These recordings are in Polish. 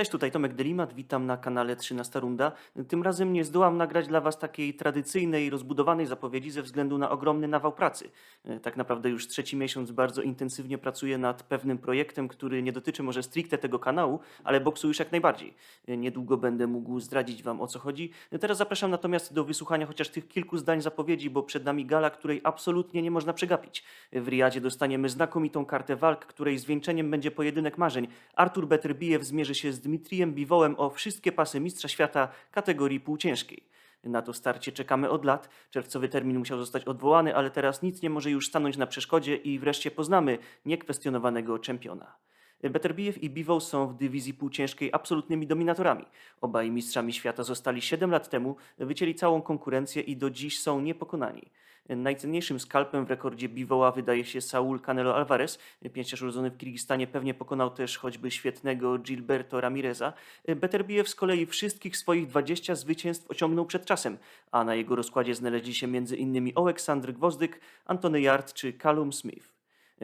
Cześć, tutaj Tomek Delimat, witam na kanale 13 Runda. Tym razem nie zdołam nagrać dla Was takiej tradycyjnej, rozbudowanej zapowiedzi ze względu na ogromny nawał pracy. E, Tak naprawdę już trzeci miesiąc bardzo intensywnie pracuję nad pewnym projektem, który nie dotyczy może stricte tego kanału, ale boksu już jak najbardziej. E, Niedługo będę mógł zdradzić Wam o co chodzi. E, Teraz zapraszam natomiast do wysłuchania chociaż tych kilku zdań zapowiedzi, bo przed nami gala, której absolutnie nie można przegapić. W Riyadzie dostaniemy znakomitą kartę walk, której zwieńczeniem będzie pojedynek marzeń. Artur Beterbijew zmierzy się z Dmitrijem Biwołem o wszystkie pasy Mistrza Świata kategorii półciężkiej. Na to starcie czekamy od lat. Czerwcowy termin musiał zostać odwołany, ale teraz nic nie może już stanąć na przeszkodzie i wreszcie poznamy niekwestionowanego czempiona. Beterbijew i Bivow są w dywizji półciężkiej absolutnymi dominatorami. Obaj mistrzami świata zostali 7 lat temu, wycięli całą konkurencję i do dziś są niepokonani. Najcenniejszym skalpem w rekordzie Bivoła wydaje się Saul Canelo Alvarez. Pięściarz urodzony w Kirgistanie pewnie pokonał też choćby świetnego Gilberto Ramireza. Beterbijew z kolei wszystkich swoich 20 zwycięstw osiągnął przed czasem, a na jego rozkładzie znaleźli się m.in. Oleksandr Gwozdyk, Antony Yard czy Callum Smith.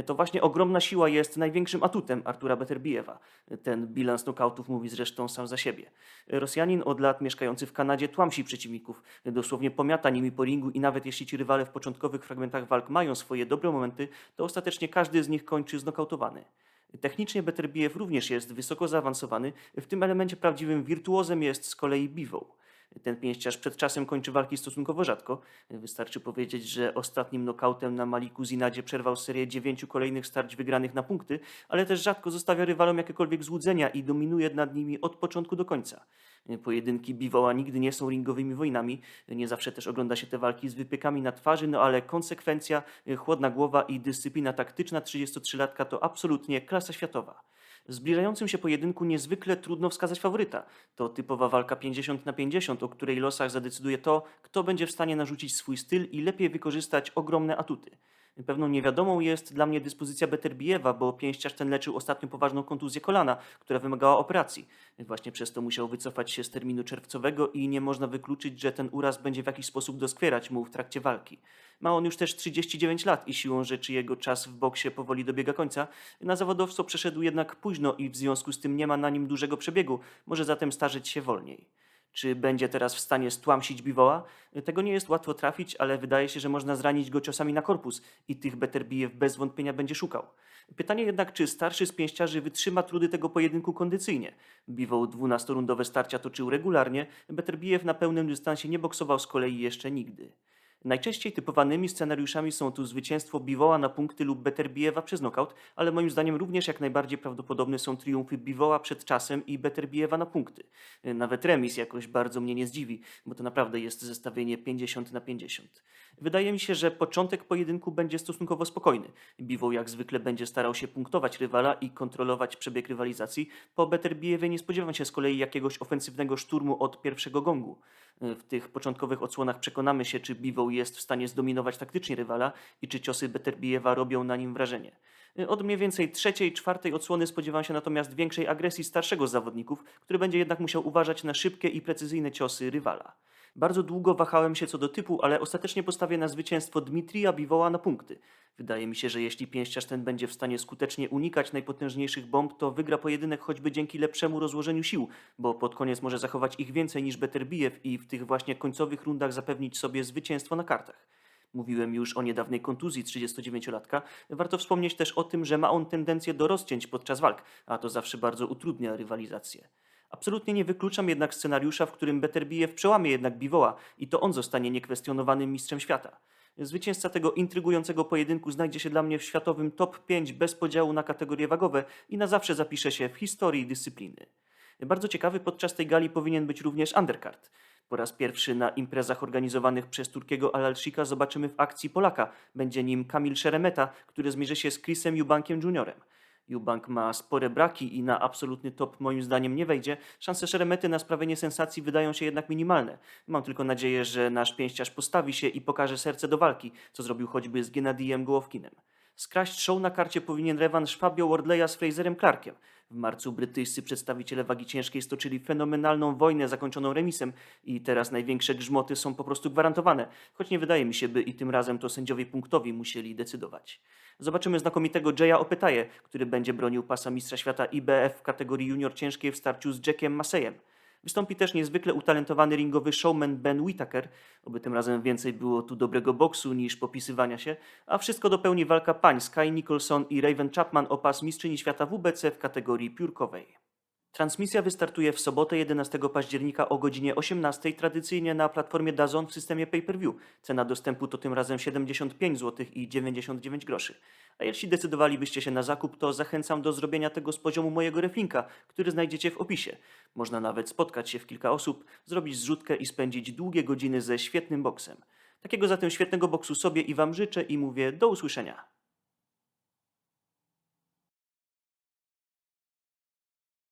To właśnie ogromna siła jest największym atutem Artura Beterbijewa. Ten bilans nokautów mówi zresztą sam za siebie. Rosjanin od lat mieszkający w Kanadzie tłamsi przeciwników, dosłownie pomiata nimi po ringu i nawet jeśli ci rywale w początkowych fragmentach walk mają swoje dobre momenty, to ostatecznie każdy z nich kończy znokautowany. Technicznie Beterbijew również jest wysoko zaawansowany, w tym elemencie prawdziwym wirtuozem jest z kolei Bivow. Ten pięściarz przed czasem kończy walki stosunkowo rzadko. Wystarczy powiedzieć, że ostatnim nokautem na Maliku Zinadzie przerwał serię dziewięciu kolejnych starć wygranych na punkty, ale też rzadko zostawia rywalom jakiekolwiek złudzenia i dominuje nad nimi od początku do końca. Pojedynki Biwoła nigdy nie są ringowymi wojnami, nie zawsze też ogląda się te walki z wypiekami na twarzy, no ale konsekwencja, chłodna głowa i dyscyplina taktyczna 33-latka to absolutnie klasa światowa. W zbliżającym się pojedynku niezwykle trudno wskazać faworyta. To typowa walka 50 na 50, o której losach zadecyduje to, kto będzie w stanie narzucić swój styl i lepiej wykorzystać ogromne atuty. Pewną niewiadomą jest dla mnie dyspozycja Beterbijewa, bo pięściarz ten leczył ostatnio poważną kontuzję kolana, która wymagała operacji. Właśnie przez to musiał wycofać się z terminu czerwcowego i nie można wykluczyć, że ten uraz będzie w jakiś sposób doskwierać mu w trakcie walki. Ma on już też 39 lat i siłą rzeczy jego czas w boksie powoli dobiega końca. Na zawodowstwo przeszedł jednak późno i w związku z tym nie ma na nim dużego przebiegu, może zatem starzeć się wolniej. Czy będzie teraz w stanie stłamsić Biwoła? Tego nie jest łatwo trafić, ale wydaje się, że można zranić go ciosami na korpus i tych Beterbijew bez wątpienia będzie szukał. Pytanie jednak, czy starszy z pięściarzy wytrzyma trudy tego pojedynku kondycyjnie. Biwoł 12-rundowe starcia toczył regularnie, Beterbijew na pełnym dystansie nie boksował z kolei jeszcze nigdy. Najczęściej typowanymi scenariuszami są tu zwycięstwo Biwoła na punkty lub Beterbijewa przez knockout, ale moim zdaniem również jak najbardziej prawdopodobne są triumfy Biwoła przed czasem i Beterbijewa na punkty. Nawet remis jakoś bardzo mnie nie zdziwi, bo to naprawdę jest zestawienie 50 na 50. Wydaje mi się, że początek pojedynku będzie stosunkowo spokojny. Biwoł jak zwykle będzie starał się punktować rywala i kontrolować przebieg rywalizacji. Po Beterbijewie nie spodziewam się z kolei jakiegoś ofensywnego szturmu od pierwszego gongu. W tych początkowych odsłonach przekonamy się, czy Biwoł jest w stanie zdominować taktycznie rywala i czy ciosy Beterbijewa robią na nim wrażenie. Od mniej więcej trzeciej, czwartej odsłony spodziewam się natomiast większej agresji starszego z zawodników, który będzie jednak musiał uważać na szybkie i precyzyjne ciosy rywala. Bardzo długo wahałem się co do typu, ale ostatecznie postawię na zwycięstwo Dmitrija Biwoła na punkty. Wydaje mi się, że jeśli pięściarz ten będzie w stanie skutecznie unikać najpotężniejszych bomb, to wygra pojedynek choćby dzięki lepszemu rozłożeniu sił, bo pod koniec może zachować ich więcej niż Beterbijew i w tych właśnie końcowych rundach zapewnić sobie zwycięstwo na kartach. Mówiłem już o niedawnej kontuzji 39-latka. Warto wspomnieć też o tym, że ma on tendencję do rozcięć podczas walk, a to zawsze bardzo utrudnia rywalizację. Absolutnie nie wykluczam jednak scenariusza, w którym Beterbijew przełamie jednak Biwoła i to on zostanie niekwestionowanym mistrzem świata. Zwycięzca tego intrygującego pojedynku znajdzie się dla mnie w światowym top 5 bez podziału na kategorie wagowe i na zawsze zapisze się w historii dyscypliny. Bardzo ciekawy podczas tej gali powinien być również undercard. Po raz pierwszy na imprezach organizowanych przez Turkiego Alalshika zobaczymy w akcji Polaka. Będzie nim Kamil Szeremeta, który zmierzy się z Chrisem Eubankiem Jr. Eubank ma spore braki i na absolutny top moim zdaniem nie wejdzie. Szanse Szeremety na sprawienie sensacji wydają się jednak minimalne. Mam tylko nadzieję, że nasz pięściarz postawi się i pokaże serce do walki, co zrobił choćby z Gennadijem Gołowkinem. Skraść show na karcie powinien rewanż Fabio Wardleya z Fraserem Clarkiem. W marcu brytyjscy przedstawiciele wagi ciężkiej stoczyli fenomenalną wojnę zakończoną remisem i teraz największe grzmoty są po prostu gwarantowane, choć nie wydaje mi się, by i tym razem to sędziowie punktowi musieli decydować. Zobaczymy znakomitego Jaya Opetaje, który będzie bronił pasa mistrza świata IBF w kategorii junior ciężkiej w starciu z Jackiem Masejem. Wystąpi też niezwykle utalentowany ringowy showman Ben Whittaker, oby tym razem więcej było tu dobrego boksu niż popisywania się, a wszystko dopełni walka pań Sky Nicholson i Raven Chapman o pas mistrzyni świata WBC w kategorii piórkowej. Transmisja wystartuje w sobotę 11 października o godzinie 18 tradycyjnie na platformie DAZN w systemie pay-per-view. Cena dostępu to tym razem 75 zł i 99 groszy. A jeśli decydowalibyście się na zakup, to zachęcam do zrobienia tego z poziomu mojego reflinka, który znajdziecie w opisie. Można nawet spotkać się w kilka osób, zrobić zrzutkę i spędzić długie godziny ze świetnym boksem. Takiego zatem świetnego boksu sobie i Wam życzę i mówię do usłyszenia.